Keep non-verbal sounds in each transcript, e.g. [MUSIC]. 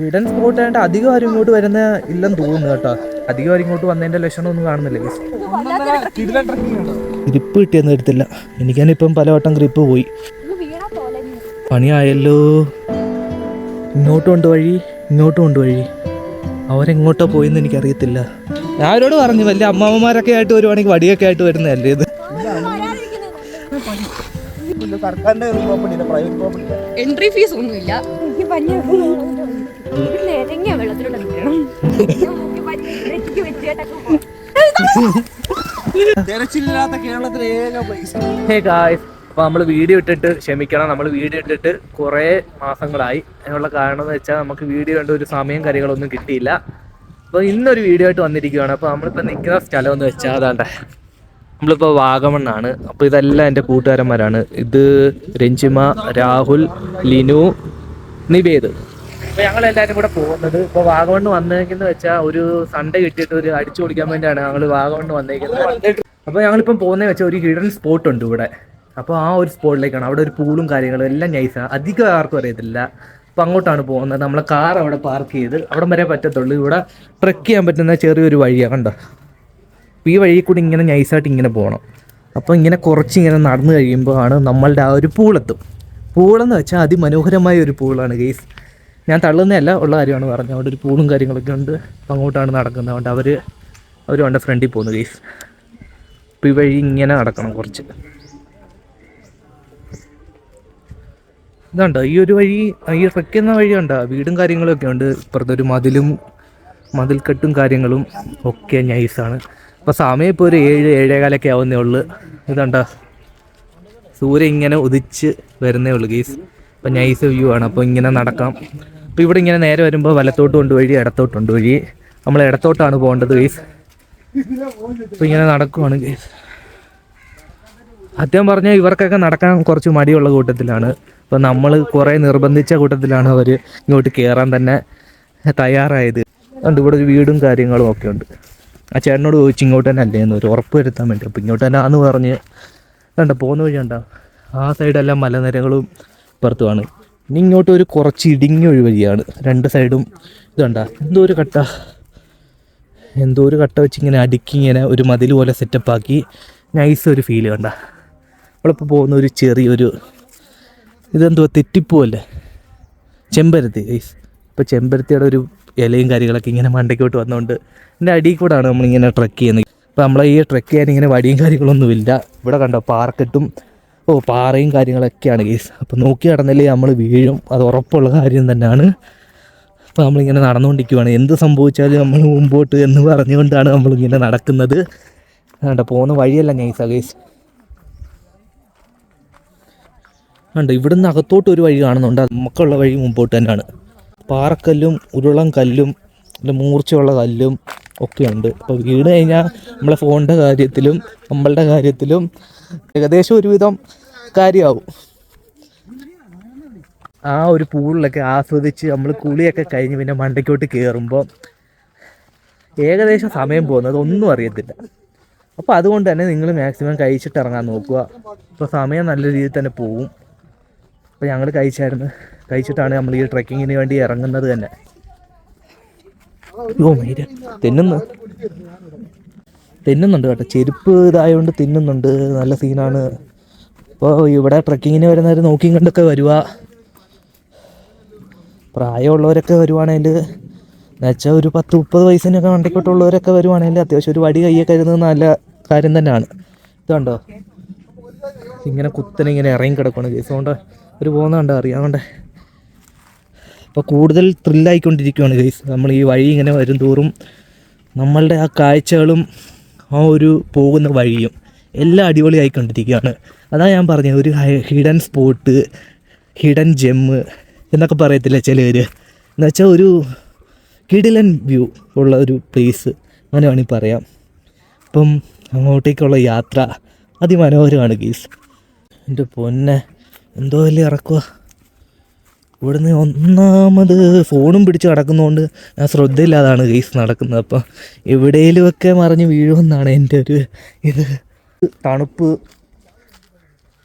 Hidden spot ആയിട്ട് അധികം ആരും ഇങ്ങോട്ട് വരുന്ന ഇല്ലെന്ന് തോന്നുന്നു കേട്ടോ. അധികം ആരും ഇങ്ങോട്ട് വന്നതിന്റെ ലക്ഷണമൊന്നും കാണുന്നില്ല. ഗ്രിപ്പ് കിട്ടിയെന്ന് എടുത്തില്ല. എനിക്കാണിപ്പം പലവട്ടം ഗ്രിപ്പ് പോയി. പണിയായല്ലോ. ഇങ്ങോട്ടും ഉണ്ട് വഴി ഇങ്ങോട്ടും ഉണ്ട് വഴി അവരെങ്ങോട്ടോ പോയെന്ന് എനിക്കറിയത്തില്ല. ഞാൻ അവരോട് പറഞ്ഞു? വലിയ അമ്മാവന്മാരൊക്കെ ആയിട്ട് വരുവാണെങ്കിൽ വടിയൊക്കെ ആയിട്ട് വരുന്നതല്ലേ ഇത്? സർക്കാരിന്റെ property private property entry fees ഒന്നുമില്ല. എനിക്ക് പഞ്ഞി നേരങ്ങ വെള്ളത്തിലൂടെ നിൽക്കണം തിരച്ചില്ലാത്ത കേരളത്തിലെ ഏക പ്ലേസ് ഹേ ഗായ്സ് അപ്പോൾ നമ്മൾ വീഡിയോ ഇട്ടിട്ട് ക്ഷമിക്കണം. നമ്മൾ വീഡിയോ ഇട്ടിട്ട് കുറേ മാസങ്ങളായി. അതിനുള്ള കാരണം എന്ന് വെച്ചാൽ നമുക്ക് വീഡിയോ കണ്ട ഒരു സമയം കാര്യങ്ങളൊന്നും കിട്ടിയില്ല. അപ്പോൾ ഇന്നൊരു വീഡിയോ ആയിട്ട് വന്നിരിക്കുകയാണ് അപ്പോൾ നമ്മളിപ്പോൾ നിൽക്കുന്ന സ്ഥലം എന്ന് വെച്ചാൽ അതാണ്ട. നമ്മളിപ്പോൾ വാഗമണ്ണാണ് അപ്പോൾ ഇതെല്ലാം എന്റെ കൂട്ടുകാരന്മാരാണ്. ഇത് രഞ്ജിമ രാഹുൽ ലിനു നിവേദ്. അപ്പോൾ ഞങ്ങൾ എല്ലാവരും കൂടെ പോകുന്നത്. ഇപ്പോൾ വാഗമണ് വന്നേക്കെന്ന് വെച്ചാൽ ഒരു സൺഡേ കിട്ടിയിട്ട് ഒരു അടിച്ചു പൊളിക്കാൻ വേണ്ടിയാണ് ഞങ്ങൾ വാഗമണ് വന്നേക്കുന്നത്. അപ്പോൾ ഞങ്ങളിപ്പം പോകുന്നത് വെച്ചാൽ ഒരു ഹിഡൻ സ്പോട്ട് ഉണ്ട് ഇവിടെ. അപ്പോൾ ആ ഒരു സ്പോട്ടിലേക്കാണ് അവിടെ ഒരു പൂളും കാര്യങ്ങളും എല്ലാം നൈസാണ് അധികം ആർക്കും അറിയത്തില്ല. അപ്പോൾ അങ്ങോട്ടാണ് പോകുന്നത്. നമ്മളെ കാർ അവിടെ പാർക്ക് ചെയ്ത് അവിടെ വരെ പറ്റത്തുള്ളൂ. ഇവിടെ ട്രെക്ക് ചെയ്യാൻ പറ്റുന്ന ചെറിയൊരു വഴിയാണ് കണ്ടോ? ഈ വഴി കൂടി ഇങ്ങനെ നൈസായിട്ട് ഇങ്ങനെ പോകണം അപ്പോൾ ഇങ്ങനെ കുറച്ച് ഇങ്ങനെ നടന്നു കഴിയുമ്പോൾ ആണ് നമ്മളുടെ ആ ഒരു പൂളെത്തും പൂളെന്ന് വെച്ചാൽ അതിമനോഹരമായ ഒരു പൂളാണ് ഗെയ്സ് ഞാൻ തള്ളുന്നതല്ല ഉള്ള കാര്യമാണ് പറഞ്ഞത്. അവിടെ ഒരു പൂളും കാര്യങ്ങളൊക്കെ ഉണ്ട്. അപ്പം അങ്ങോട്ടാണ് നടക്കുന്നത്. അതുകൊണ്ട് അവർ അവർ അവന്റെ ഫ്രണ്ടിൽ പോകുന്നു ഗൈസ് അപ്പം ഈ വഴി ഇങ്ങനെ നടക്കണം കുറച്ച്. ഇതുണ്ട് ഈ ഒരു വഴി ഈ ട്രക്കുന്ന വഴി ഉണ്ടോ വീടും കാര്യങ്ങളൊക്കെ ഉണ്ട്. ഇപ്പുറത്തെ ഒരു മതിലും മതിൽക്കെട്ടും കാര്യങ്ങളും ഒക്കെ നൈസാണ് അപ്പോൾ സമയം ഇപ്പോൾ ഒരു ഏഴ് ഏഴേകാലൊക്കെ ആവുന്നേ ഉള്ളു. ഇതുണ്ടോ? സൂര്യ ഇങ്ങനെ ഉദിച്ച് വരുന്നേ ഉള്ളൂ ഗീസ് അപ്പോൾ നൈസ് വ്യൂ ആണ്. അപ്പോൾ ഇങ്ങനെ നടക്കാം. അപ്പോൾ ഇവിടെ ഇങ്ങനെ നേരെ വരുമ്പോൾ വലത്തോട്ട് കൊണ്ടുവഴി ഇടത്തോട്ട് കൊണ്ടുവഴി. വഴി നമ്മൾ ഇടത്തോട്ടാണ് പോകേണ്ടത് ഗൈസ് അപ്പോൾ ഇങ്ങനെ നടക്കുവാണ് ഗൈസ് സത്യം പറഞ്ഞാൽ ഇവർക്കൊക്കെ നടക്കാൻ കുറച്ച് മടിയുള്ള കൂട്ടത്തിലാണ്. അപ്പോൾ നമ്മൾ കുറേ നിർബന്ധിച്ച കൂട്ടത്തിലാണ് അവർ ഇങ്ങോട്ട് കയറാൻ തന്നെ തയ്യാറായത്. അതുകൊണ്ട് ഇവിടെ ഒരു വീടും കാര്യങ്ങളും ഒക്കെ ഉണ്ട്. ആ ചേട്ടനോട് ചോദിച്ചു ഇങ്ങോട്ട് തന്നെ അല്ലേന്ന് ഒരു ഉറപ്പ് വരുത്താൻ വേണ്ടി. അപ്പോൾ ഇങ്ങോട്ട് തന്നെ ആന്ന് പറഞ്ഞ്. കണ്ട പോകുന്ന വഴി കണ്ടോ ആ സൈഡെല്ലാം മലനിരകളും ഇപ്പുറത്തുമാണ്. ഇനി ഇങ്ങോട്ട് ഒരു കുറച്ച് ഇടുങ്ങിയ ഒരു വഴിയാണ്. രണ്ട് സൈഡും ഇതുണ്ട? എന്തോ ഒരു കട്ട. എന്തോ ഒരു കട്ട വെച്ച് ഇങ്ങനെ അടുക്കി ഇങ്ങനെ ഒരു മതിൽ പോലെ സെറ്റപ്പാക്കി നൈസ് ഒരു ഫീൽ കണ്ട? നമ്മളിപ്പോൾ പോകുന്ന ഒരു ചെറിയൊരു ഇതെന്തോ തെറ്റിപ്പോവല്ലേ ചെമ്പരത്തി ഗൈസ് ഇപ്പോൾ ചെമ്പരത്തിയുടെ ഒരു ഇലയും കാര്യങ്ങളൊക്കെ ഇങ്ങനെ മണ്ടയ്ക്കോട്ട് വന്നുകൊണ്ട് എന്റെ അടിയിൽ കൂടാണ് നമ്മളിങ്ങനെ ട്രക്ക് ചെയ്യുന്നത്. ഇപ്പോൾ നമ്മളെ ഈ ട്രക്ക് ചെയ്യാൻ ഇങ്ങനെ വടിയും കാര്യങ്ങളൊന്നുമില്ല. ഇവിടെ കണ്ടോ പാറക്കെട്ടും ഓ പാറയും കാര്യങ്ങളൊക്കെയാണ് കേസ് അപ്പോൾ നോക്കി നടന്നില്ലേ നമ്മൾ വീഴും. അത് ഉറപ്പുള്ള കാര്യം തന്നെയാണ്. അപ്പോൾ നമ്മളിങ്ങനെ നടന്നുകൊണ്ടിരിക്കുവാണ്. എന്ത് സംഭവിച്ചാലും നമ്മൾ മുമ്പോട്ട് എന്ന് പറഞ്ഞുകൊണ്ടാണ് നമ്മളിങ്ങനെ നടക്കുന്നത്. കണ്ടോ പോകുന്ന വഴിയല്ല നൈസാ കേസ് ഉണ്ട് ഇവിടുന്ന് അകത്തോട്ട് ഒരു വഴി കാണുന്നുണ്ട്. നമുക്കുള്ള വഴി മുമ്പോട്ട് തന്നെയാണ്. പാറക്കല്ലും ഉരുളം കല്ലും പിന്നെ മൂർച്ചയുള്ള കല്ലും ഒക്കെയുണ്ട്. അപ്പോൾ വീണ് കഴിഞ്ഞാൽ നമ്മളെ ഫോണിന്റെ കാര്യത്തിലും നമ്മളുടെ കാര്യത്തിലും ഏകദേശം ഒരുവിധം കാര്യമാവും. ആ ഒരു പൂളിലൊക്കെ ആസ്വദിച്ച് നമ്മൾ കുളിയൊക്കെ കഴിഞ്ഞ് പിന്നെ മണ്ടയ്ക്കോട്ട് കയറുമ്പോൾ ഏകദേശം സമയം പോകുന്നത് ഒന്നും അറിയത്തില്ല. അപ്പോൾ അതുകൊണ്ട് തന്നെ നിങ്ങൾ മാക്സിമം കഴിച്ചിട്ട് ഇറങ്ങാൻ നോക്കുക. അപ്പോൾ സമയം നല്ല രീതിയിൽ തന്നെ പോവും. അപ്പോൾ ഞങ്ങൾ കഴിച്ചായിരുന്നു. കഴിച്ചിട്ടാണ് നമ്മൾ ഈ ട്രക്കിങ്ങിന് വേണ്ടി ഇറങ്ങുന്നത് തന്നെ. ഓ മൈര തിന്നുന്നു. തിന്നുന്നുണ്ട് കേട്ടോ. ചെരുപ്പ് ഇതായതുകൊണ്ട് തിന്നുന്നുണ്ട്. നല്ല സീനാണ്. അപ്പോൾ ഇവിടെ ട്രക്കിങ്ങിന് വരുന്നവർ നോക്കിയും കണ്ടൊക്കെ വരുക പ്രായമുള്ളവരൊക്കെ വരുവാണേൽ എന്നുവെച്ചാൽ ഒരു പത്ത് മുപ്പത് വയസ്സിനൊക്കെ വണ്ടിക്കോട്ടുള്ളവരൊക്കെ വരുവാണെങ്കിൽ അത്യാവശ്യം ഒരു വടി കയ്യെ കരുതുന്നത് നല്ല കാര്യം തന്നെയാണ്. ഇതുണ്ടോ ഇങ്ങനെ കുത്തനെ ഇങ്ങനെ ഇറങ്ങി കിടക്കണം കേസ് കൊണ്ട്? ഒരു അറിയാം അറിയാമണ്ടേ അപ്പോൾ കൂടുതൽ ത്രില്ലായിക്കൊണ്ടിരിക്കുകയാണ് ഗൈസ് നമ്മൾ ഈ വഴി ഇങ്ങനെ വരും തോറും നമ്മളുടെ ആ കാഴ്ചകളും ആ ഒരു പോകുന്ന വഴിയും എല്ലാം അടിപൊളിയായിക്കൊണ്ടിരിക്കുകയാണ്. അതാണ് ഞാൻ പറഞ്ഞത് ഒരു ഹിഡൻ സ്പോട്ട് ഹിഡൻ ജെമ്മ് എന്നൊക്കെ പറയത്തില്ല ചിലർ എന്നുവെച്ചാൽ ഒരു കിടിലൻ വ്യൂ ഉള്ള ഒരു പ്ലേസ് അങ്ങനെ വേണമെങ്കിൽ പറയാം. അപ്പം അങ്ങോട്ടേക്കുള്ള യാത്ര അതിമനോഹരമാണ് ഗീസ് എന്റെ പൊന്നെ എന്തോ വലിയ ഇറക്കുക ഇവിടുന്ന് ഒന്നാമത് ഫോണും പിടിച്ച് കിടക്കുന്നതുകൊണ്ട് ഞാൻ ശ്രദ്ധയില്ലാതാണ് കേസ് നടക്കുന്നത്. അപ്പം എവിടെയെങ്കിലുമൊക്കെ മറിഞ്ഞ് വീഴുമെന്നാണ് എന്റെ ഒരു ഇത്. തണുപ്പ്.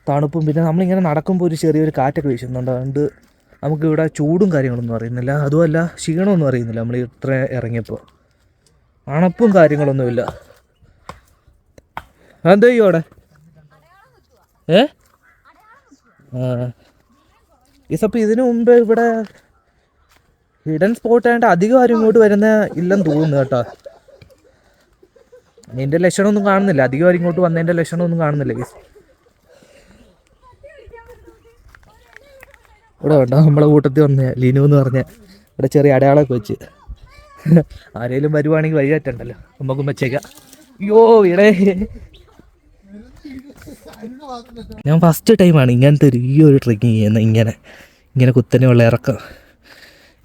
തണുപ്പും പിന്നെ നമ്മളിങ്ങനെ നടക്കുമ്പോൾ ഒരു ചെറിയൊരു കാറ്റൊക്കെ വീശുന്നുണ്ട് അതുകൊണ്ട് നമുക്കിവിടെ ചൂടും കാര്യങ്ങളൊന്നും അറിയുന്നില്ല. അതുമല്ല ക്ഷീണമൊന്നും അറിയുന്നില്ല നമ്മൾ ഇത്ര ഇറങ്ങിയപ്പോൾ. അണപ്പും കാര്യങ്ങളൊന്നുമില്ല. എന്താ അവിടെ? ഏ? ആ. ഈസപ്പം ഇതിനു മുമ്പ് ഇവിടെ ഹിഡൻ സ്പോട്ട് ആയതുകൊണ്ട് അധികം ആരും ഇങ്ങോട്ട് വരുന്ന ഇല്ലെന്ന് തോന്നുന്നു കേട്ടോ. എന്റെ ലക്ഷണമൊന്നും കാണുന്നില്ല. അധികം ആരും ഇങ്ങോട്ട് വന്നതിന്റെ ലക്ഷണമൊന്നും കാണുന്നില്ല ഇവിടെ വേണ്ട നമ്മളെ കൂട്ടത്തിൽ വന്ന ലിനു എന്ന് പറഞ്ഞ ഇവിടെ ചെറിയ അടയാളമൊക്കെ വെച്ച്. ആരെങ്കിലും വരുവാണെങ്കിൽ വഴിയാറ്റണ്ടല്ലോ നമുക്കും വെച്ചേക്കാം. അയ്യോ ഇവിടെ ഞാൻ ഫസ്റ്റ് ടൈമാണ് ഇങ്ങനത്തെ ഒരു ഈ ഒരു ട്രക്കിങ് ചെയ്യുന്നത്. ഇങ്ങനെ ഇങ്ങനെ കുത്തനെയുള്ള ഇറക്കം.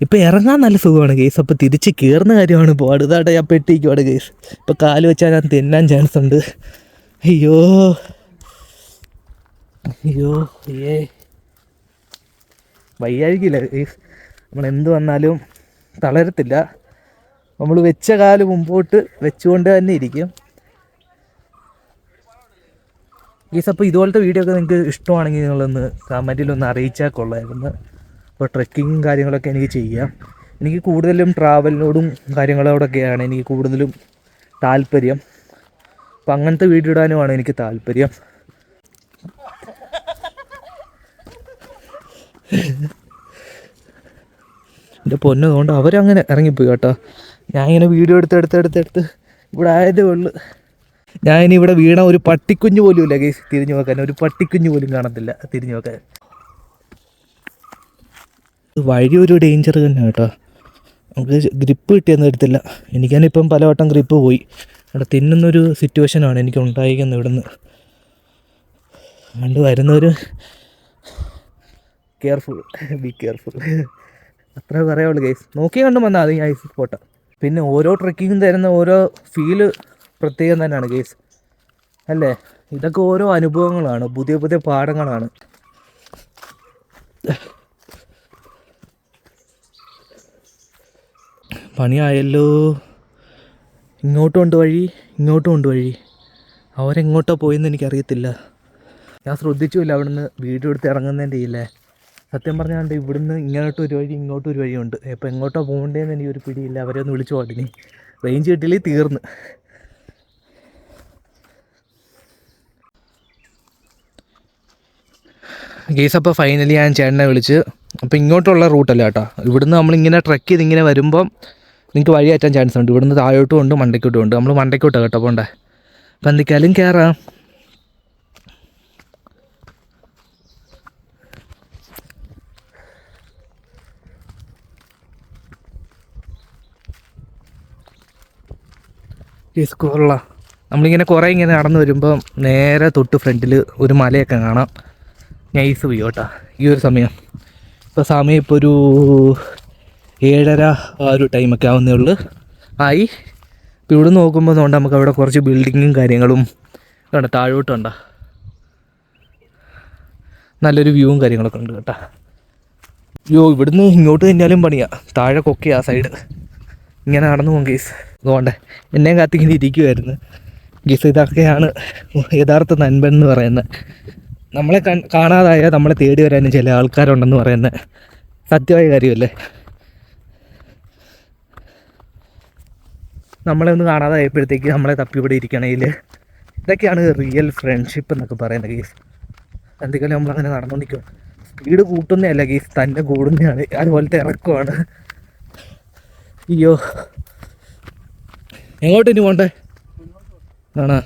ഇപ്പം ഇറങ്ങാൻ നല്ല സുഖമാണ് കേസ് അപ്പോൾ തിരിച്ച് കയറുന്ന കാര്യമാണ് ഇപ്പോൾ അടുത്തായിട്ട് ഞാൻ പെട്ടിരിക്കുവാണ് കേസ് ഇപ്പോൾ കാൽ വെച്ചാൽ ഞാൻ തിന്നാൻ ചാൻസ് ഉണ്ട്. അയ്യോ. അയ്യോ. ഏ വയ്യായിരിക്കില്ല കേസ് നമ്മൾ എന്ത് വന്നാലും തളരത്തില്ല. നമ്മൾ വെച്ച കാൽ മുമ്പോട്ട് വെച്ചുകൊണ്ട് തന്നെ ഇരിക്കും. ഗീസ് അപ്പോൾ ഇതുപോലത്തെ വീഡിയോ ഒക്കെ നിങ്ങൾക്ക് ഇഷ്ടമാണെങ്കിൽ നിങ്ങളൊന്ന് കമന്റിലൊന്ന് അറിയിച്ചാൽ കൊള്ളായിരുന്നു അപ്പോൾ ട്രക്കിങ്ങും കാര്യങ്ങളൊക്കെ എനിക്ക് ചെയ്യാം. എനിക്ക് കൂടുതലും ട്രാവലിനോടും കാര്യങ്ങളോടൊക്കെയാണ് എനിക്ക് കൂടുതലും താല്പര്യം. അപ്പം അങ്ങനത്തെ വീഡിയോ ഇടാനുമാണ് എനിക്ക് താല്പര്യം. എന്റെ പൊന്നതുകൊണ്ട് അവരങ്ങനെ ഇറങ്ങിപ്പോയി കേട്ടോ. ഞാൻ ഇങ്ങനെ വീഡിയോ എടുത്ത് എടുത്ത് എടുത്ത് എടുത്ത് ഇവിടെ ആയതേ ഉള്ളൂ. ഞാൻ ഇവിടെ വീണ ഒരു പട്ടിക്കുഞ്ഞു പോലും ഇല്ല കേസ് തിരിഞ്ഞു നോക്കാൻ. ഒരു പട്ടിക്കുഞ്ഞ് പോലും കാണത്തില്ല. തിരിഞ്ഞു നോക്കാൻ. വഴി ഒരു ഡേഞ്ചർ തന്നെ കേട്ടോ. നമുക്ക് ഗ്രിപ്പ് കിട്ടിയെന്ന് എടുത്തില്ല എനിക്കാണിപ്പം പലവട്ടം ഗ്രിപ്പ് പോയി. അവിടെ തിന്നുന്നൊരു സിറ്റുവേഷനാണ് എനിക്ക് ഉണ്ടായിരിക്കുന്നത് ഇവിടുന്ന്. കണ്ട് വരുന്നൊരു കെയർഫുൾ ബി കെയർഫുൾ അത്രേ പറയാവുള്ളൂ ഗൈസ് നോക്കി കണ്ടും വന്നാൽ അത് ഈ ഐസ് പോട്ടെ. പിന്നെ ഓരോ ട്രക്കിങ്ങും തരുന്ന ഓരോ ഫീൽ പ്രത്യേകം തന്നെയാണ് ഗൈസ് അല്ലേ? ഇതൊക്കെ ഓരോ അനുഭവങ്ങളാണ്. പുതിയ പുതിയ പാഠങ്ങളാണ്. പണിയായല്ലോ. ഇങ്ങോട്ടും ഉണ്ട് വഴി ഇങ്ങോട്ടും ഉണ്ട് വഴി. അവരെങ്ങോട്ടോ പോയെന്ന് എനിക്കറിയത്തില്ല. ഞാൻ ശ്രദ്ധിച്ചുമില്ല അവിടുന്ന് വീഡിയോ എടുത്ത് ഇറങ്ങുന്നതിന്റെ ഇല്ലേ സത്യം പറഞ്ഞാണ്ട് ഇവിടുന്ന് ഇങ്ങോട്ട് ഒരു വഴി ഇങ്ങോട്ടും ഒരു വഴിയുണ്ട്. ഇപ്പോൾ എങ്ങോട്ടോ പോകണ്ടേന്ന് എനിക്കൊരു പിടിയില്ല. അവരെ ഒന്ന് വിളിച്ചു പോട്ടിനി റേഞ്ച് കിട്ടിയില്ലേ തീർന്ന്. ഗേസ് അപ്പോൾ ഫൈനലി ഞാൻ ചേട്ടനെ വിളിച്ച് അപ്പോൾ ഇങ്ങോട്ടുള്ള റൂട്ടല്ല കേട്ടോ ഇവിടുന്ന് നമ്മളിങ്ങനെ ട്രക്ക് ചെയ്ത് ഇങ്ങനെ വരുമ്പം നിങ്ങൾക്ക് വഴി അറ്റാൻ ചാൻസ് ഉണ്ട്. ഇവിടുന്ന് താഴോട്ടും ഉണ്ട് മണ്ടയ്ക്കോട്ടും ഉണ്ട്. നമ്മൾ മണ്ടയ്ക്കോട്ടാണ് കേട്ടോ പോണ്ടേ. അപ്പം എന്തൊക്കെയാലും കയറാം ഈ സ്കൂളില നമ്മളിങ്ങനെ കുറേ ഇങ്ങനെ നടന്നു വരുമ്പോൾ നേരെ തൊട്ട് ഫ്രണ്ടിൽ ഒരു മലയൊക്കെ കാണാം. നൈസ് വ്യൂ കേട്ടോ. ഈ ഒരു സമയം. ഇപ്പോൾ സമയം ഇപ്പോൾ ഒരു ഏഴര ആ ഒരു ടൈമൊക്കെ ആവുന്നേ ഉള്ളൂ. ആയി. ഇപ്പോൾ ഇവിടെ നോക്കുമ്പോൾ അതുകൊണ്ട് നമുക്ക് അവിടെ കുറച്ച് ബിൽഡിങ്ങും കാര്യങ്ങളും കണ്ട? താഴോട്ടുണ്ടോ നല്ലൊരു വ്യൂവും കാര്യങ്ങളൊക്കെ ഉണ്ട് കേട്ടോ. യോ ഇവിടുന്ന് ഇങ്ങോട്ട് തന്നെയാലും പണിയാ. താഴെ കൊക്കയാ സൈഡ് ഇങ്ങനെ നടന്നു പോകും ഗീസ് അതുകൊണ്ട് എന്നെയും കാത്തിങ്ങനെ ഇരിക്കുമായിരുന്നു ഗീസ് ഇതൊക്കെയാണ് യഥാർത്ഥ നൻപൻ എന്ന് പറയുന്നത്. നമ്മളെ കാണാതായ നമ്മളെ തേടി വരാനും ചില ആൾക്കാരുണ്ടെന്ന് പറയുന്ന സത്യമായ കാര്യമല്ലേ? നമ്മളെ ഒന്ന് കാണാതായപ്പോഴത്തേക്ക് നമ്മളെ തപ്പി ഇവിടെ ഇരിക്കണേൽ ഇതൊക്കെയാണ് റിയൽ ഫ്രണ്ട്ഷിപ്പ് എന്നൊക്കെ പറയുന്നത് ഗീസ് എന്തെങ്കിലും നമ്മളങ്ങനെ നടന്നുകൊണ്ടിരിക്കും സ്പീഡ് കൂട്ടുന്നതല്ല ഗീസ് തന്നെ കൂടുന്നതാണ്. അതുപോലത്തെ ഇറക്കമാണ്. അയ്യോ. എങ്ങോട്ട് ഇനി പോണ്ടേ? ആണോ?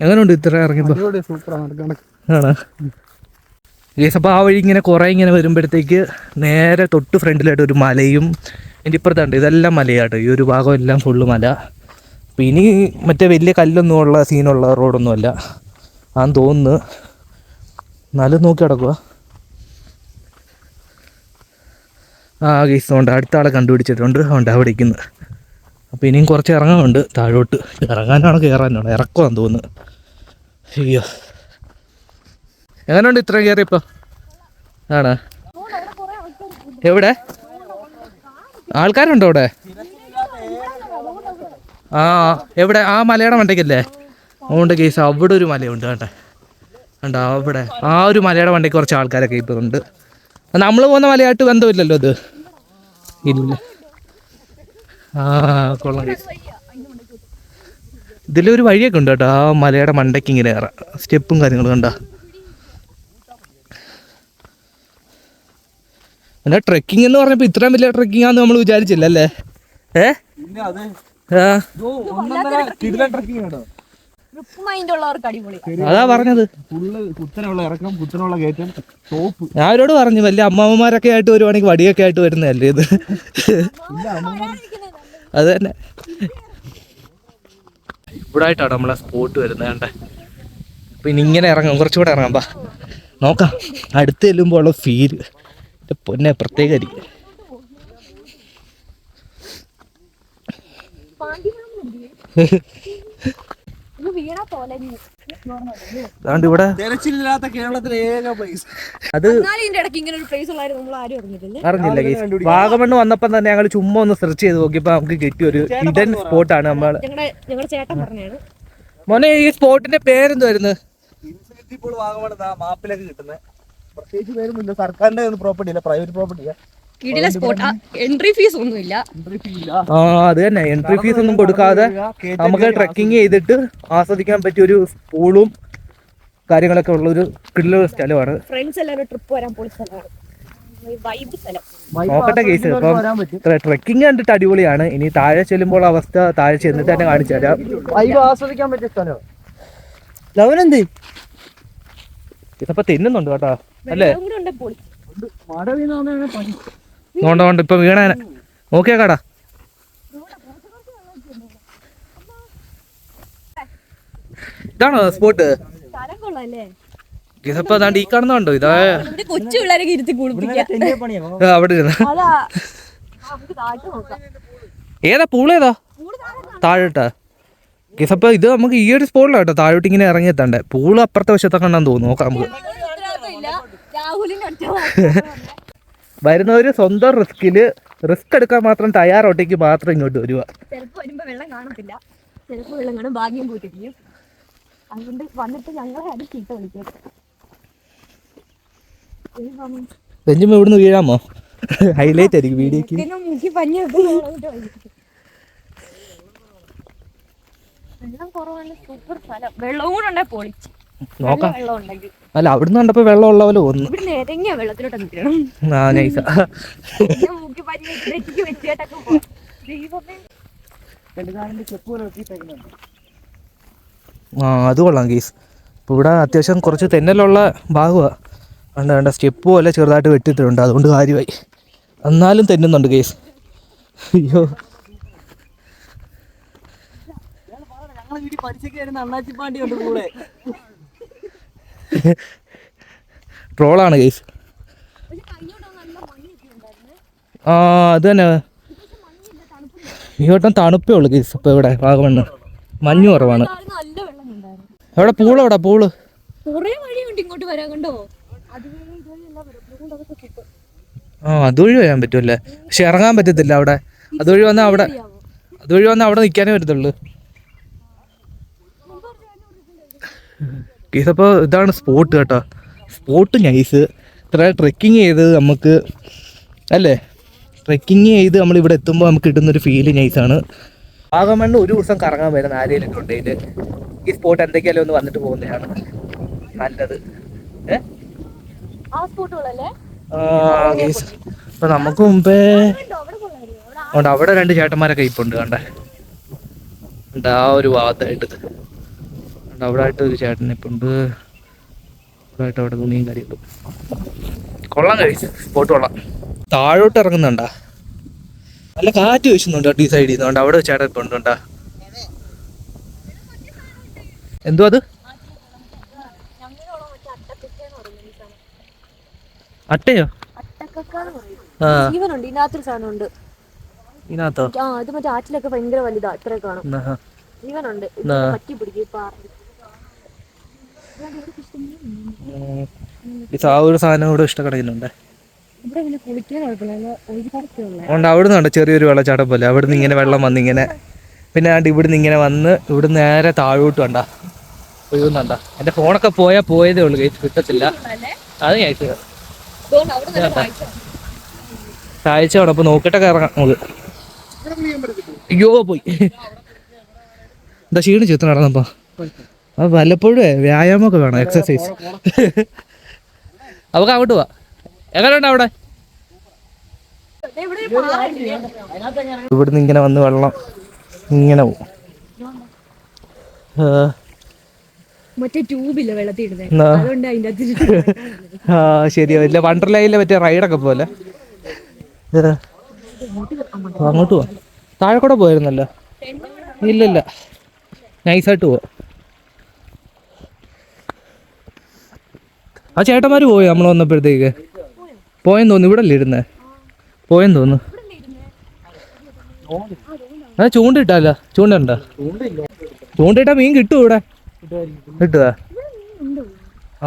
എങ്ങനെയുണ്ട് ഇത്ര ഇറങ്ങിയപ്പോൾ ആണോ? ഗേസ് അപ്പോൾ ആ വഴി ഇങ്ങനെ കുറേ ഇങ്ങനെ വരുമ്പോഴത്തേക്ക് നേരെ തൊട്ട് ഫ്രണ്ടിലായിട്ട് ഒരു മലയും എന്റെ ഇപ്പുറത്തുണ്ട് ഇതെല്ലാം മലയാട്ടോ. ഈ ഒരു ഭാഗം എല്ലാം ഫുള്ള് മല. അപ്പോൾ ഇനി മറ്റേ വലിയ കല്ലൊന്നും ഉള്ള സീനുള്ള റോഡൊന്നും അല്ല. ആന്ന് തോന്നുന്നു. എന്നാലും നോക്കി കിടക്കുക ആ ഗേസ് ഉണ്ട്. അടുത്ത ആളെ കണ്ടുപിടിച്ചിട്ടുണ്ട്. ഉണ്ട് അവിടെ ഇരിക്കുന്നു. അപ്പോൾ ഇനിയും കുറച്ച് ഇറങ്ങാനുണ്ട്. താഴോട്ട്. ഇറങ്ങാനാണ് കയറാനാണ്. ഇറക്കമാണെന്ന് തോന്നുന്നു. അയ്യോ. എങ്ങനെയുണ്ട് ഇത്ര കയറിയപ്പോ ആണോ? എവിടെ? ആൾക്കാരുണ്ടോ അവിടെ? ആ എവിടെ? ആ മലയുടെ മണ്ടയ്ക്കല്ലേ അതുകൊണ്ട് കേസ് അവിടെ ഒരു മലയുണ്ട് കേട്ടെ. കണ്ടോ അവിടെ. ആ ഒരു മലയുടെ മണ്ടയ്ക്ക് കുറച്ച് ആൾക്കാരൊക്കെ ഇപ്പോൾ ഉണ്ട്. നമ്മൾ പോകുന്ന മലയായിട്ട് ബന്ധമില്ലല്ലോ അത് ഇല്ല. ആ കൊള്ളാം കേസ് ഇതിലൊരു വഴിയൊക്കെ ഉണ്ട് കേട്ടോ. ആ മലയുടെ മണ്ടയ്ക്ക് ഇങ്ങനെ കയറാം സ്റ്റെപ്പും കാര്യങ്ങളും കണ്ടാ? പിന്നെ ട്രെക്കിംഗ് എന്ന് പറഞ്ഞപ്പോൾ ഇത്രയും വലിയ ട്രെക്കിംഗ് ആണെന്ന് നമ്മൾ വിചാരിച്ചില്ല അല്ലേ ഏ ആ. ട്രിപ്പ് മൈൻഡ് ഉള്ളവർക്ക് അടിപൊളി. അതാ പറഞ്ഞത്. ഞാൻ അവരോട് പറഞ്ഞു വലിയ അമ്മാവന്മാരൊക്കെ ആയിട്ട് വരുവാണെങ്കിൽ വടിയൊക്കെ ആയിട്ട് വരുന്നതല്ലേ ഇത്? അത് തന്നെ. ഇവിടെ ആയിട്ടാണ് നമ്മളെ സ്പോട്ട് വരുന്നത് കണ്ടേ. പിന്നെ ഇങ്ങനെ ഇറങ്ങാം. കുറച്ചുകൂടെ ഇറങ്ങാം. പാ നോക്കാം. അടുത്ത് ചെല്ലുമ്പോൾ ഉള്ള ഫീൽ പൊന്നെ പ്രത്യേക അതുകൊണ്ട് ഇവിടെ കേരളത്തിലെ ഏക പ്ലേസ് അത് എന്നാലും ഇതിന്റെ ഒരു പ്ലേസ് ഉള്ളായിരുന്നു നമ്മൾ ആരും അറിഞ്ഞിട്ടില്ല. അറിഞ്ഞില്ല. വാഗമണ്ണ് വന്നപ്പം തന്നെ ഞങ്ങൾ ചുമ്മാ ഒന്ന് സെർച്ച് ചെയ്ത് നോക്കിയപ്പോൾ നമുക്ക് കിട്ടിയ ഒരു ഹിഡൻ സ്പോട്ടാണ് നമ്മൾ മോനെ ഈ സ്പോട്ടിന്റെ പേരെന്തായിരുന്നു മാപ്പിലൊക്കെ കിട്ടുന്നത് പ്രത്യേകിച്ച് പേരൊന്നുമില്ല സർക്കാരിന്റെ പ്രോപ്പർട്ടി ഇല്ല പ്രൈവറ്റ് പ്രോപ്പർട്ടിയാ കിടില സ്പോട്ട് എൻട്രി ഫീസ് ഒന്നുമില്ല ആ അത് തന്നെ. എൻട്രി ഫീസ് ഒന്നും കൊടുക്കാതെ നമുക്ക് ട്രക്കിംഗ് ചെയ്തിട്ട് ആസ്വദിക്കാൻ പറ്റിയ ഒരു സ്കൂളും കാര്യങ്ങളൊക്കെ ഉള്ള ഒരു കിള്ള സ്ഥലമാണ്. ഫ്രണ്ട്സ് എല്ലാവരും ട്രിപ്പ് വരാൻ പോയ സ്ഥലമാണ്. നോക്കട്ടെ കേസ്. ഇപ്പം ട്രക്കിംഗ് കണ്ടിട്ട് അടിപൊളിയാണ്. ഇനി താഴെ ചെല്ലുമ്പോൾ അവസ്ഥ താഴെ ചെന്നിട്ട് തന്നെ കാണിച്ചു തരാം. വൈബ് ആസ്വദിക്കാൻ പറ്റിയ സ്ഥലം. ലവനെന്ത്? ഇതപ്പോ തിന്നുന്നുണ്ട് കേട്ടോ. അല്ലേ? നോണ്ട കൊണ്ട് ഇപ്പൊ വീണ നോക്കിയാ കടാ. ഇതാണോ സ്പോട്ട്? ഇതിപ്പോ ഈ കാണുന്നുണ്ടോ ഇതാ. കൊച്ചു പിള്ളേരെ ഇരുത്തി കുളിപ്പിക്കാം ആ, അവിടെ ഏതാ പൂളേതാ ഏതാ? താഴോട്ടാ. ഗിസപ്പ ഇത് നമുക്ക് ഈ ഒരു സ്പോട്ടിലാട്ടോ കേട്ടോ താഴോട്ട് ഇങ്ങനെ ഇറങ്ങി എത്തണ്ടേ പൂൾ അപ്പുറത്തെ വശത്തൊക്കെ ഉണ്ടെന്ന് തോന്നുന്നു. നോക്കാം നമുക്ക്. [LAUGHS] വരുന്നവര് സ്വന്തം റിസ്കിൽ റിസ്ക് എടുക്കാൻ മാത്രം തയ്യാറോട്ടേക്ക് മാത്രം ഇങ്ങോട്ട് വരിക. ചിലപ്പോ വരുമ്പോൾ വെള്ളം കാണത്തില്ല. വെള്ളം കാണും ഭാഗ്യം അതുകൊണ്ട് വന്നിട്ട് ഞങ്ങളെ വിളിക്കും. ഇവിടുന്ന് വീഴാമോ? ഹൈലൈറ്റ് ആയിരിക്കും വീഡിയോക്ക്. വെള്ളം കുറവാണ് സൂപ്പർ സ്ഥലം. വെള്ളവും കൂടെ ഉണ്ടായി പൊളിച്ച്. നോക്കാം. വെള്ളം ഉണ്ടെങ്കിൽ അല്ല അവിടുന്ന് കണ്ടപ്പോ വെള്ളം ഉള്ള പോലെ ഒന്ന് ആ അത് കൊള്ളാം കേസ് ഇപ്പോൾ ഇവിടെ അത്യാവശ്യം കുറച്ച് തെന്നലുള്ള ഭാഗമാണ് വേണ്ട വേണ്ട സ്റ്റെപ്പ് പോലെ ചെറുതായിട്ട് വെട്ടിയിട്ടുണ്ട്. അതുകൊണ്ട് കാര്യമായി. എന്നാലും തെന്നുന്നുണ്ട് കേസ് അയ്യോ. ഞങ്ങളെ വീട്ടിൽ അണ്ണാച്ചി പാണ്ടി ഉണ്ട് കൂടെ. ട്രോളാണ് കേസ് ആ അത് തന്നെ. ഈ വട്ടം തണുപ്പേ ഉള്ളു കേസ് ഇപ്പൊ ഇവിടെ വാഗമണ്ണ്. മഞ്ഞ് കുറവാണ്. എവിടെ പൂൾ എവിടെ? പൂൾ. ആ അതുവഴി വരാൻ പറ്റുമല്ലേ പക്ഷെ ഇറങ്ങാൻ പറ്റത്തില്ല അവിടെ. അതുവഴി വന്നാൽ അവിടെ അതുവഴി വന്നാൽ അവിടെ നിൽക്കാനേ വരത്തുള്ളൂ കേസപ്പോൾ ഇതാണ് സ്പോട്ട് കേട്ടോ. സ്പോട്ട് നൈസ് ഇത്ര ട്രെക്കിങ് ചെയ്ത് നമുക്ക് അല്ലേ? ട്രെക്കിങ് ചെയ്ത് നമ്മൾ ഇവിടെ എത്തുമ്പോൾ നമുക്ക് കിട്ടുന്നൊരു ഫീൽ നൈസാണ് വാഗമണ്ണ് ഒരു ദിവസം കറങ്ങാൻ വരുന്ന ആരെങ്കിലും ഉണ്ടെങ്കിൽ ഈ സ്പോട്ട് എന്തൊക്കെയാലും ഒന്ന് വന്നിട്ട് പോകുന്നതാണ്? നല്ലത്. കേസ് അപ്പൊ നമുക്ക് മുമ്പേ അവിടെ രണ്ട് ചേട്ടന്മാരൊക്കെ ഇപ്പൊണ്ട് കണ്ടേ. ആ ഒരു ഭാഗത്തായിട്ട്. അവിടെ ആയിട്ട് ഒരു ചേട്ടൻ ഇപ്പുണ്ട് അവിടെ ആയിട്ട് അവിടെ തുണിയും കാര്യങ്ങളും കൊള്ളാൻ കഴിച്ചു പോട്ട് കൊള്ളാം. താഴോട്ട് ഇറങ്ങുന്നുണ്ടാ? നല്ല കാറ്റ് വീശുന്നുണ്ട് ഈ സൈഡിൽ നിന്ന്. അവിടെ ചേട്ടൻ ഇപ്പം ഉണ്ടോ എന്തോ അത്? അട്ടയോ? ജീവനുണ്ട്. ഇതിനകത്തൊരു സാധനമുണ്ട്. ഇതിനകത്തോ? ആ ഇത് മറ്റേ ആറ്റിലൊക്കെ ഭയങ്കര വലുതാ. ഇത്രയൊക്കെ കാണും. ജീവനുണ്ട്. പറ്റി പിടിക്കും. ഈ ആ ഒരു സാധനം ഇഷ്ടക്കടയിലുണ്ട് ഇവിടെ ഉള്ള അതുകൊണ്ട് അവിടുന്ന് ഉണ്ട് ചെറിയൊരു വെള്ളച്ചാട്ടം പോലെ അവിടുന്ന് ഇങ്ങനെ വെള്ളം വന്ന് ഇങ്ങനെ പിന്നെ ആണ്ട് ഇവിടുന്ന് ഇങ്ങനെ വന്ന് ഇവിടെ നേരെ താഴോട്ട് കണ്ട. ഒഴുകുന്നുണ്ട എന്റെ ഫോണൊക്കെ പോയാൽ പോയതേ ഉള്ളൂ കൈസ് കിട്ടത്തില്ല. അത് ഞാൻ താഴ്ച അവിടെ അവിടെ അപ്പൊ നോക്കിട്ടൊക്കെ ഇറങ്ങാം നമുക്ക് അയ്യോ പോയി. എന്താ ക്ഷീണിച്ചു എത്ര നടന്നപ്പോ. അത് വല്ലപ്പോഴും വ്യായാമമൊക്കെ വേണം എക്സസൈസ് നമുക്ക് അങ്ങോട്ട് പോവാ. എങ്ങനെയുണ്ട് അവിടെ? ഇവിടുന്ന് ഇങ്ങനെ വന്ന് വെള്ളം ഇങ്ങനെ പോവും. ആ, മറ്റേ ട്യൂബില്ല വെള്ളത്തിൽ ശരിയാ. ഇല്ല വണ്ടർലൈനിലെ മറ്റേ റൈഡൊക്കെ പോലെ. അങ്ങോട്ട് പോവാ. താഴെ കൂടെ പോയിരുന്നല്ലോ. ഇല്ലില്ല. നൈസായിട്ട് പോവാ. ആ ചേട്ടന്മാര് പോയി നമ്മൾ വന്നപ്പോഴത്തേക്ക്? പോയെന്ന് തോന്നുന്നു. ഇവിടെ അല്ലേ ഇരുന്നേ? പോയെന്ന് തോന്നുന്നു. ആ ചൂണ്ടിട്ടല്ല ചൂണ്ടണ്ട ചൂണ്ടിട്ടാ മീൻ കിട്ടും ഇവിടെ? കിട്ടുക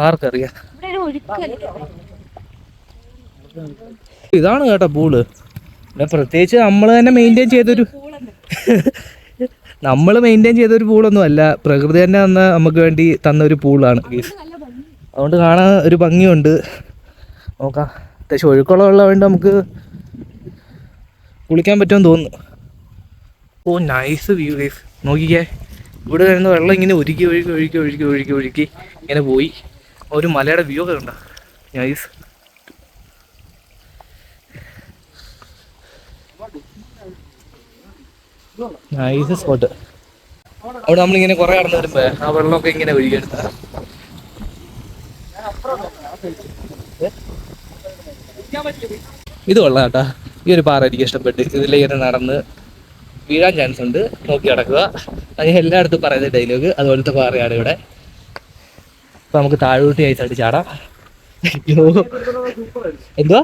ആർക്കറിയാം. ഇതാണ് കേട്ടോ പൂൾ. പിന്നെ പ്രത്യേകിച്ച് നമ്മൾ തന്നെ മെയിന്റെയിൻ ചെയ്തൊരു നമ്മൾ മെയിന്റെയിൻ ചെയ്തൊരു പൂളൊന്നും അല്ല പ്രകൃതി തന്നെ തന്ന നമുക്ക് വേണ്ടി തന്ന ഒരു പൂളാണ്. ഗീസ് അതുകൊണ്ട് കാണാൻ ഒരു ഭംഗിയുണ്ട്. നോക്കാം. അത്യാവശ്യം ഒഴുക്കുള്ള വെള്ളം വേണ്ടി നമുക്ക് കുളിക്കാൻ പറ്റുമെന്ന് തോന്നുന്നു. ഓ നൈസ് വ്യൂ ഗൈസ് നോക്കിക്കേ. ഇവിടെ വരുന്ന വെള്ളം ഇങ്ങനെ ഒരുക്കി ഒഴുക്കി ഒഴുക്കി ഒഴുക്കി ഒഴുക്കി ഒഴുക്കി ഇങ്ങനെ പോയി. ഒരു മലയുടെ വ്യൂ ഒക്കെ ഉണ്ടോ നൈസ് നൈസ് സ്പോട്ട് അവിടെ നമ്മളിങ്ങനെ കുറേ കടന്നു വരുമ്പോ ആ വെള്ളമൊക്കെ ഇങ്ങനെ ഒഴുകിയെടുത്ത ഇത് കൊള്ളാം കേട്ടാ ഈ ഒരു പാറ എനിക്ക് ഇഷ്ടപ്പെട്ട് ഇതിലിങ്ങനെ നടന്ന് വീഴാൻ ചാൻസ് ഉണ്ട്. നോക്കി നടക്കുക. അത് എല്ലായിടത്തും പറയുന്ന ഡയലോഗ് അതുപോലത്തെ പാറയാണ് ഇവിടെ. അപ്പൊ നമുക്ക് താഴോട്ട് ഐസായിട്ട് ചാടാം. എന്തുവാ?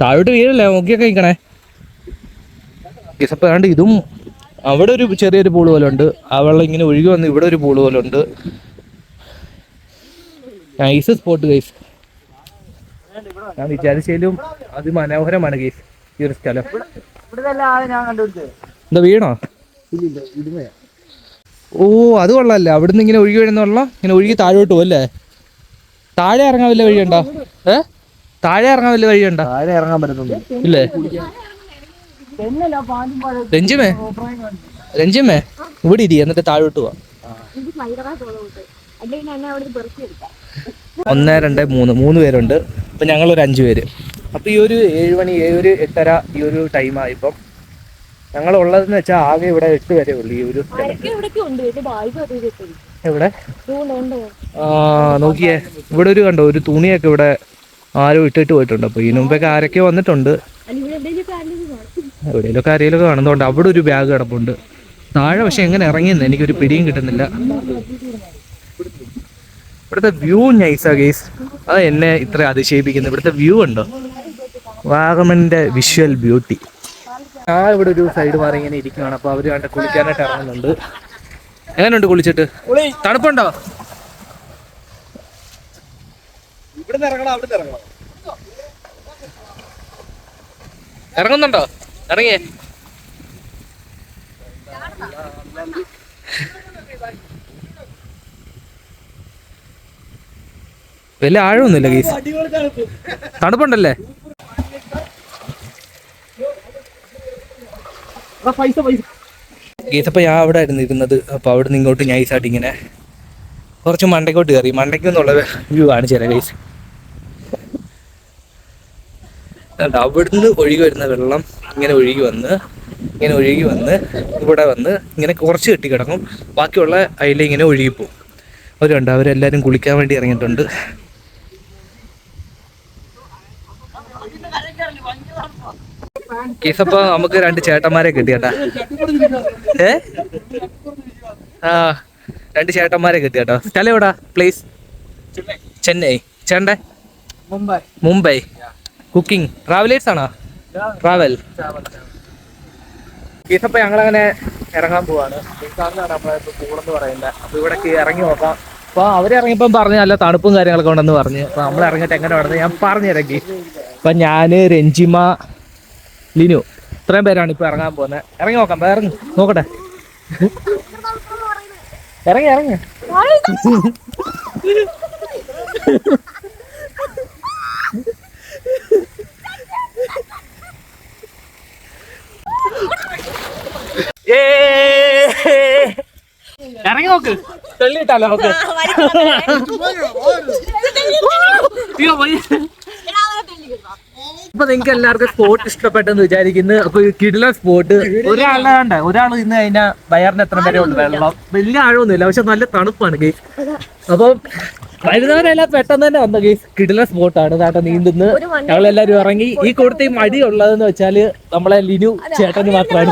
താഴോട്ട് വീഴല്ലേ? നോക്കിയൊക്കെ നിൽക്കണേ. ഇസപ്പം ഇതും അവിടെ ഒരു ചെറിയൊരു പൂൾ പോലെ ഉണ്ട് ആ വെള്ളം ഇങ്ങനെ ഒഴുകി വന്ന് ഇവിടെ ഒരു പൂൾ പോലെ ഉണ്ട് നൈസ് സ്പോട്ട് ഗൈസ് ഞാൻ വിചാരിച്ചാലും അത് മനോഹരമാണ് ഗൈസ് ഈ ഒരു സ്ഥലം. എന്താ വീണോ? ഓ അത് കൊള്ളാല്ലേ. അവിടുന്ന് ഇങ്ങനെ ഒഴുകി വരുന്ന വെള്ളം ഇങ്ങനെ ഒഴുകി താഴോട്ട് പോകും അല്ലേ? താഴെ ഇറങ്ങാൻ വല്ല വഴിയുണ്ടോ? ഏ? താഴെ ഇറങ്ങാൻ വല്ല വഴിയുണ്ടോ? താഴെ ഇറങ്ങാൻ പറ്റുന്നുണ്ട് ഇല്ലേ? രഞ്ജിമേ? രഞ്ജിമേ ഇവിടെ ഇരി എന്നിട്ട് താഴോട്ട് പോവാം ഒന്ന് രണ്ട് മൂന്ന്. മൂന്ന് പേരുണ്ട്. അപ്പൊ ഞങ്ങൾ ഒരു അഞ്ച് പേര്. അപ്പം ഈ ഒരു ഏഴ് മണി ഏഴ് ഒരു എട്ടര ഈ ഒരു ടൈമായിപ്പം ഞങ്ങളുള്ളതെന്ന് വെച്ചാൽ ആകെ ഇവിടെ എട്ട് വരെ ഉള്ളു ഈ ഒരു എവിടെ? ആ നോക്കിയേ. ഇവിടെ ഒരു കണ്ടോ ഒരു തുണിയൊക്കെ ഇവിടെ ആരോ ഇട്ടിട്ട് പോയിട്ടുണ്ട്. അപ്പൊ ഇതിനു മുമ്പൊക്കെ ആരൊക്കെ വന്നിട്ടുണ്ട്. എവിടെയെങ്കിലൊക്കെ ആരെങ്കിലുമൊക്കെ കാണുന്നതുകൊണ്ട് അവിടെ ഒരു ബാഗ് കിടപ്പുണ്ട്. താഴെ പക്ഷെ എങ്ങനെ ഇറങ്ങിയെന്ന് എനിക്കൊരു പിടിയും കിട്ടുന്നില്ല. ഇവിടുത്തെ വ്യൂ നൈസാ ഗേസ് അത് എന്നെ ഇത്ര അതിശയിപ്പിക്കുന്നത് ഇവിടുത്തെ വ്യൂ ഉണ്ടോ? വാഗമന്റെ വിഷ്വൽ ബ്യൂട്ടി ആ ഇവിടെ ഒരു സൈഡ് മാറി ഇങ്ങനെ ഇരിക്കുകയാണ് അപ്പോൾ അവർ കണ്ട് കുളിക്കാനായിട്ട് ഇറങ്ങുന്നുണ്ട്. എങ്ങനെയുണ്ട് കുളിച്ചിട്ട്? തണുപ്പുണ്ടോ? ഇവിടെ ഇറങ്ങണോ അവിടുന്ന് ഇറങ്ങണോ. ഇറങ്ങുന്നുണ്ടോ? ഇറങ്ങിയേ. വലിയ ആഴമൊന്നുമില്ല ഗീസ്. തണുപ്പുണ്ടല്ലേ? പൈസ പൈസ. ഗീസ് ഞാൻ അവിടെ ആയിരുന്നു ഇരുന്നത് അപ്പോൾ അവിടെ നിന്ന് ഇങ്ങോട്ട് നൈസായിട്ട് ഇങ്ങനെ കുറച്ച് മണ്ടയ്ക്കോട്ട് കയറി. മണ്ടയ്ക്ക് എന്നുള്ള വ്യൂ കാണിച്ചു തരാം ഗൈസ്. അവിടുന്ന് ഒഴുകി വരുന്ന വെള്ളം ഇങ്ങനെ ഒഴുകി വന്ന് ഇങ്ങനെ ഒഴുകി വന്ന് ഇവിടെ വന്ന് ഇങ്ങനെ കുറച്ച് കെട്ടി കിടക്കും ബാക്കിയുള്ള അതിലെ ഇങ്ങനെ ഒഴുകിപ്പോവും. അവരുണ്ട് അവരെല്ലാവരും കുളിക്കാൻ വേണ്ടി ഇറങ്ങിയിട്ടുണ്ട്. കേസപ്പോ നമുക്ക് രണ്ട് ചേട്ടന്മാരെ കിട്ടി കേട്ടാ ഏ? ആ രണ്ട് ചേട്ടന്മാരെ കിട്ടി കേട്ടോ സ്ഥലം എവിടാ? പ്ലേസ് ചെന്നൈ. ചേണ്ടേ മുംബൈ. മുംബൈ. കുക്കിംഗ്. ട്രാവലേഴ്സ് ആണോ ട്രാവൽ. ഇതിപ്പോ ഞങ്ങളങ്ങനെ ഇറങ്ങാൻ പോവാണ്. പൂളെന്ന് പറയുന്നത് അപ്പൊ ഇവിടേക്ക് ഇറങ്ങി നോക്കാം. അപ്പൊ അവരിറങ്ങിയപ്പം പറഞ്ഞു നല്ല തണുപ്പും കാര്യങ്ങളൊക്കെ ഉണ്ടെന്ന് പറഞ്ഞു. അപ്പൊ നമ്മൾ ഇറങ്ങിയിട്ട് എങ്ങനെ വേണമെന്ന് ഞാൻ പറഞ്ഞു ഇറങ്ങി അപ്പൊ ഞാൻ രഞ്ജിമ ലിനു ഇത്രയും പേരാണ് ഇപ്പൊ ഇറങ്ങാൻ പോകുന്നത് ഇറങ്ങി നോക്കാം വേറെ നോക്കട്ടെ. ഇറങ്ങി ഇറങ്ങി. [LAUGHS] ഇറങ്ങി നോക്ക്. തെള്ളിയിട്ടാലോ നോക്ക് അയ്യോ, വയ്യ. അപ്പൊ നിങ്ങൾക്ക് എല്ലാവർക്കും സ്പോട്ട് ഇഷ്ടപ്പെട്ടെന്ന് വിചാരിക്കുന്നു. അപ്പൊ കിടില സ്പോട്ട് കണ്ട ഒരാൾ ഇന്ന് അതിന്റെ വയറിന് എത്ര വരെ ഉണ്ട്? വെള്ളം. വലിയ ആഴമൊന്നുമില്ല പക്ഷെ നല്ല തണുപ്പാണ് ഗെയ്സ്. അപ്പം വരുന്നവരെല്ലാം പെട്ടെന്ന് തന്നെ വന്ന ഗെയ്സ്? കിടില സ്പോട്ടാണ് നാട്ടെ നീന്തുന്ന. ഞങ്ങളെല്ലാരും ഇറങ്ങി. ഈ കൂട്ടത്തിൽ മടി ഉള്ളതെന്ന് വെച്ചാൽ നമ്മളെ ലിനു ചേട്ടന് മാത്രമാണ്.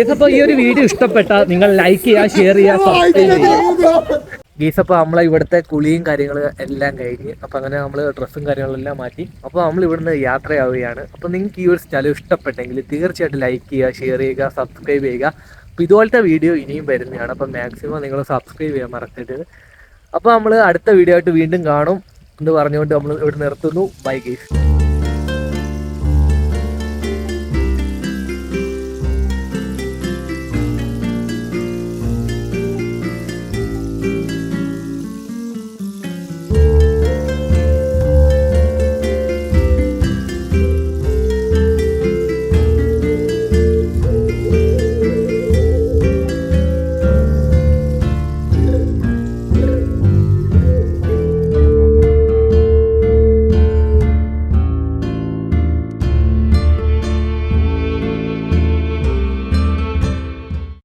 ഇതിപ്പോ ഈ ഒരു വീഡിയോ ഇഷ്ടപ്പെട്ട നിങ്ങൾ ലൈക്ക് ചെയ്യുക ഷെയർ ചെയ്യുക സബ്സ്ക്രൈബ് ചെയ്യുക ഗീസ് അപ്പൊ നമ്മളെ ഇവിടുത്തെ കുളിയും കാര്യങ്ങളും എല്ലാം കഴിഞ്ഞ് അപ്പോൾ അങ്ങനെ നമ്മൾ ഡ്രസ്സും കാര്യങ്ങളെല്ലാം മാറ്റി. അപ്പോൾ നമ്മൾ ഇവിടുന്ന് യാത്രയാവുകയാണ്. അപ്പോൾ നിങ്ങൾക്ക് ഈ ഒരു സ്ഥലം ഇഷ്ടപ്പെട്ടെങ്കിൽ തീർച്ചയായിട്ടും ലൈക്ക് ചെയ്യുക ഷെയർ ചെയ്യുക സബ്സ്ക്രൈബ് ചെയ്യുക. അപ്പോൾ ഇതുപോലത്തെ വീഡിയോ ഇനിയും വരുന്നതാണ്. അപ്പോൾ മാക്സിമം നിങ്ങൾ സബ്സ്ക്രൈബ് ചെയ്യാൻ മറക്കരുത്. അപ്പോൾ നമ്മൾ അടുത്ത വീഡിയോ ആയിട്ട് വീണ്ടും കാണും എന്ന് പറഞ്ഞുകൊണ്ട് നമ്മൾ ഇവിടെ നിർത്തുന്നു. ബൈ ഗീസ്